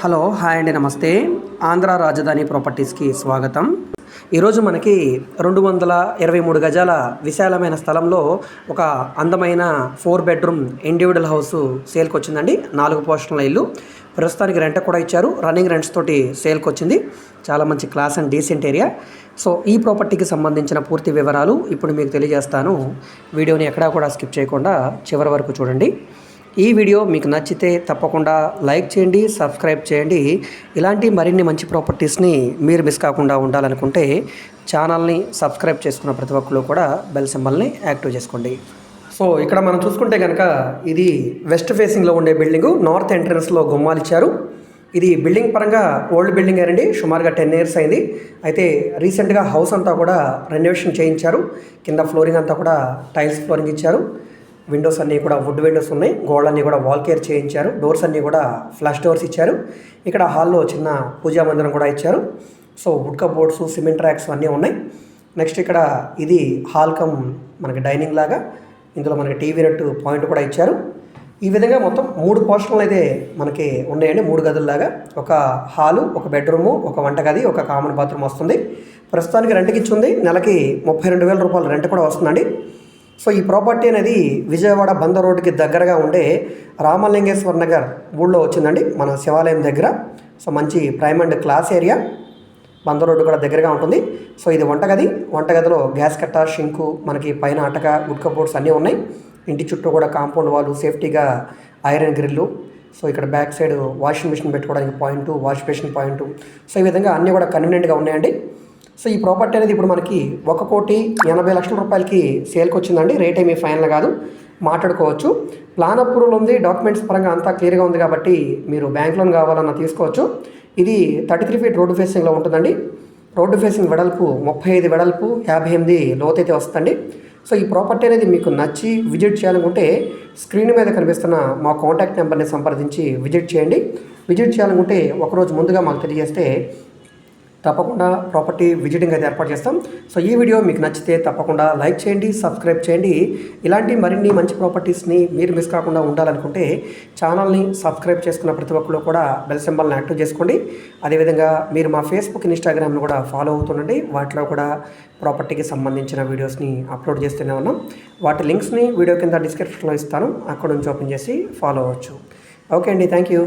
Hello hi అండి నమస్తే. ఆంధ్ర రాజధాని ప్రాపర్టీస్కి స్వాగతం. ఈరోజు మనకి రెండు వందల ఇరవై మూడు గజాల విశాలమైన స్థలంలో ఒక అందమైన ఫోర్ బెడ్రూమ్ ఇండివిజువల్ హౌస్ సేల్కి వచ్చిందండి నాలుగు పోర్షన్ల ఇల్లు. ప్రస్తుతానికి రెంట్ కూడా ఇచ్చారు. రన్నింగ్ రెంట్స్ తోటి సేల్కి వచ్చింది చాలా మంచి class and decent area. So ఈ ప్రాపర్టీకి సంబంధించిన పూర్తి వివరాలు ఇప్పుడు మీకు తెలియజేస్తాను. వీడియోని ఎక్కడా కూడా స్కిప్ చేయకుండా చివరి వరకు చూడండి. ఈ వీడియో మీకు నచ్చితే తప్పకుండా లైక్ చేయండి సబ్స్క్రైబ్ చేయండి. ఇలాంటి మరిన్ని మంచి ప్రాపర్టీస్ని మీరు మిస్ కాకుండా ఉండాలనుకుంటే ఛానల్ని సబ్స్క్రైబ్ చేసుకున్న ప్రతి ఒక్కరు కూడా బెల్ సింబల్ని యాక్టివ్ చేసుకోండి. సో ఇక్కడ మనం చూసుకుంటే కనుక ఇది వెస్ట్ ఫేసింగ్లో ఉండే బిల్డింగు నార్త్ ఎంట్రన్స్లో గుమ్మాలు ఇచ్చారు. ఇది బిల్డింగ్ పరంగా ఓల్డ్ బిల్డింగ్ అండి సుమారుగా టెన్ ఇయర్స్ అయింది. అయితే రీసెంట్గా హౌస్ అంతా కూడా రెనోవేషన్ చేయించారు. కింద ఫ్లోరింగ్ అంతా కూడా టైల్స్ ఫ్లోరింగ్ ఇచ్చారు. విండోస్ అన్నీ కూడా వుడ్ విండోస్ ఉన్నాయి. గోడలన్నీ కూడా వాల్ కేర్ చేయించారు. డోర్స్ అన్నీ కూడా ఫ్లాష్ డోర్స్ ఇచ్చారు. ఇక్కడ హాల్లో చిన్న పూజా మందిరం కూడా ఇచ్చారు. So wood cupboards cement racks అన్నీ ఉన్నాయి. నెక్స్ట్ ఇక్కడ ఇది హాల్ కమ్ మనకి డైనింగ్ లాగా. ఇందులో మనకి టీవీ నెట్ పాయింట్ కూడా ఇచ్చారు. ఈ విధంగా మొత్తం మూడు పోర్షన్లు అయితే మనకి ఉన్నాయండి. మూడు గదుల్లాగా. ఒక హాలు ఒక బెడ్రూము ఒక వంటగది ఒక కామన్ బాత్రూమ్ వస్తుంది. ప్రస్తుతానికి రెంట్కి ఇచ్చింది. నెలకి ముప్పై రెండు వేల రూపాయలు రెంట్ కూడా వస్తుందండి. సో ఈ ప్రాపర్టీ అనేది విజయవాడ బందర్ రోడ్డుకి దగ్గరగా ఉండే రామలింగేశ్వర్ నగర్ ఊళ్ళో వచ్చిందండి మన శివాలయం దగ్గర. సో మంచి prime and class area. Bandar road కూడా దగ్గరగా ఉంటుంది. సో ఇది వంటగది. వంటగదిలో గ్యాస్ కట్ట షింకు మనకి పైన అటక వుడ్ కబోర్డ్స్ అన్నీ ఉన్నాయి. ఇంటి చుట్టూ కూడా కాంపౌండ్ వాళ్ళు సేఫ్టీగా ఐరన్ గ్రిల్లు. సో ఇక్కడ బ్యాక్ సైడ్ వాషింగ్ మిషన్ పెట్టుకోవడానికి point wash basin point. So ఈ విధంగా అన్నీ కూడా కన్వీనియంట్గా ఉన్నాయండి. సో ఈ ప్రాపర్టీ అనేది ఇప్పుడు మనకి ఒక కోటి ఎనభై లక్షల రూపాయలకి సేల్కి వచ్చిందండి రేట్ ఏమీ ఫైనల్ కాదు. మాట్లాడుకోవచ్చు. ప్లాన్ అప్రూవల్ ఉంది. డాక్యుమెంట్స్ పరంగా అంతా క్లియర్గా ఉంది కాబట్టి మీరు బ్యాంక్ లోన్ కావాలన్నా తీసుకోవచ్చు. ఇది థర్టీ త్రీ ఫీట్ రోడ్డు ఫేసింగ్లో ఉంటుందండి. రోడ్డు ఫేసింగ్ వెడల్పు ముప్పై ఐదు వెడల్పు యాభై ఎనిమిది లోతైతే వస్తుందండి. సో ఈ ప్రాపర్టీ అనేది మీకు నచ్చి విజిట్ చేయాలనుకుంటే స్క్రీన్ మీద కనిపిస్తున్న మా కాంటాక్ట్ నెంబర్ని సంప్రదించి విజిట్ చేయండి. విజిట్ చేయాలనుకుంటే ఒకరోజు ముందుగా మాకు తెలియజేస్తే తప్పకుండా ప్రాపర్టీ విజిటింగ్ అయితే ఏర్పాటు చేస్తాం. సో ఈ వీడియో మీకు నచ్చితే తప్పకుండా లైక్ చేయండి సబ్స్క్రైబ్ చేయండి. ఇలాంటి మరిన్ని మంచి ప్రాపర్టీస్ని మీరు మిస్ కాకుండా ఉండాలనుకుంటే ఛానల్ని సబ్స్క్రైబ్ చేసుకున్న ప్రతి ఒక్కరు కూడా బెల్ సింబల్ని యాక్టివ్ చేసుకోండి. అదేవిధంగా మీరు మా ఫేస్బుక్ ఇన్స్టాగ్రామ్ను కూడా ఫాలో అవుతుండండి వాటిలో కూడా ప్రాపర్టీకి సంబంధించిన వీడియోస్ని అప్లోడ్ చేస్తూనే ఉన్నాం. వాటి లింక్స్ని వీడియో కింద డిస్క్రిప్షన్లో ఇస్తాను. అక్కడ నుంచి ఓపెన్ చేసి ఫాలో అవ్వచ్చు. ఓకే అండి థ్యాంక్ యూ